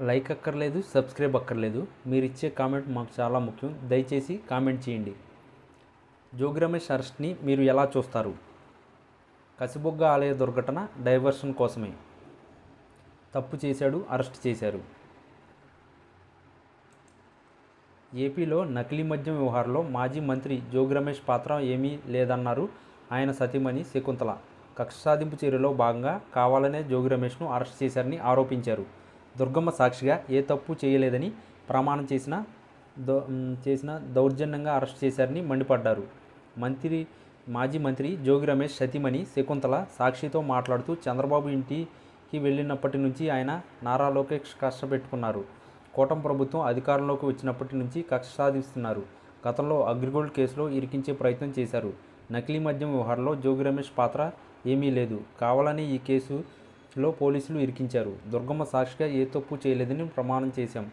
Like అక్కర్లేదు subscribe అక్కర్లేదు. మీరు ఇచ్చే కామెంట్ మాకు చాలా ముఖ్యం. దయచేసి కామెంట్ చేయండి. జోగి రమేష్ అరెస్ట్ని మీరు ఎలా చూస్తారు? కసిబొగ్గ ఆలయ దుర్ఘటన డైవర్షన్ కోసమే. తప్పు చేశాడు అరెస్ట్ చేశారు. ఏపీలో నకిలీ మద్యం వ్యవహారంలో మాజీ మంత్రి జోగి రమేష్ పాత్ర ఏమీ లేదన్నారు. ఆయన సతీమణి శకుంతల. కక్ష సాధింపు చర్యలో భాగంగా కావాలనే జోగి రమేష్ను అరెస్ట్ చేశారని ఆరోపించారు. దుర్గమ్మ సాక్షిగా ఏ తప్పు చేయలేదని ప్రమాణం చేసిన దౌ చేసిన దౌర్జన్యంగా అరెస్ట్ చేశారని మండిపడ్డారు. మంత్రి మాజీ మంత్రి జోగి రమేష్ సతీమణి శకుంతల సాక్షితో మాట్లాడుతూ చంద్రబాబు ఇంటికి వెళ్ళినప్పటి నుంచి ఆయన నారా లోకేష్ కష్టపెట్టుకున్నారు. కూటమి ప్రభుత్వం అధికారంలోకి వచ్చినప్పటి నుంచి కక్ష సాధిస్తున్నారు. గతంలో అగ్రిగోల్డ్ కేసులో ఇరికించే ప్రయత్నం చేశారు. నకిలీ మద్యం వ్యవహారంలో జోగి రమేష్ పాత్ర ఏమీ లేదు. కావాలని ఈ కేసు లో పోలీసులు ఇరికించారు. దుర్గమ్మ సాక్షిగా ఏ తప్పు చేయలేదని ప్రమాణం చేశాం.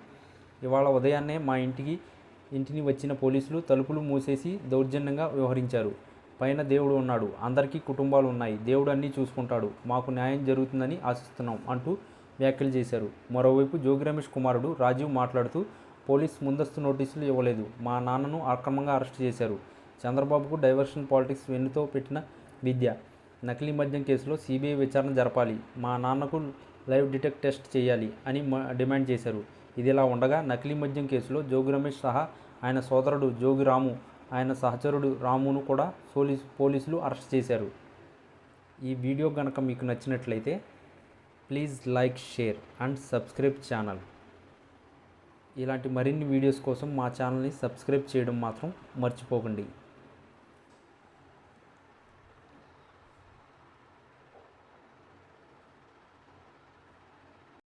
ఇవాళ ఉదయాన్నే మా ఇంటికి ఇంటిని వచ్చిన పోలీసులు తలుపులు మూసేసి దౌర్జన్యంగా వ్యవహరించారు. పైన దేవుడు ఉన్నాడు. అందరికీ కుటుంబాలు ఉన్నాయి. దేవుడు అన్నీ చూసుకుంటాడు. మాకు న్యాయం జరుగుతుందని ఆశిస్తున్నాం అంటూ వ్యాఖ్యలు చేశారు. మరోవైపు జోగి రమేష్ కుమారుడు రాజీవ్ మాట్లాడుతూ పోలీస్ ముందస్తు నోటీసులు ఇవ్వలేదు. మా నాన్నను అక్రమంగా అరెస్ట్ చేశారు. చంద్రబాబుకు డైవర్షన్ పాలిటిక్స్ వెన్నుతో పెట్టిన విద్య. నకిలీ మద్యం కేసులో సిబిఐ విచారణ జరపాలి. మా నాన్నకు లైవ్ డిటెక్ట్ టెస్ట్ చేయాలి అని డిమాండ్ చేశారు. ఇదిలా ఉండగా నకిలీ మద్యం కేసులో జోగి రమేష్ సహా ఆయన సోదరుడు జోగి రాము ఆయన సహచరుడు రామును కూడా పోలీస్ పోలీసులు అరెస్ట్ చేశారు. ఈ వీడియో కనుక మీకు నచ్చినట్లయితే please like share and subscribe channel. ఇలాంటి మరిన్ని వీడియోస్ కోసం మా ఛానల్ని సబ్స్క్రైబ్ చేయడం మాత్రం మర్చిపోకండి.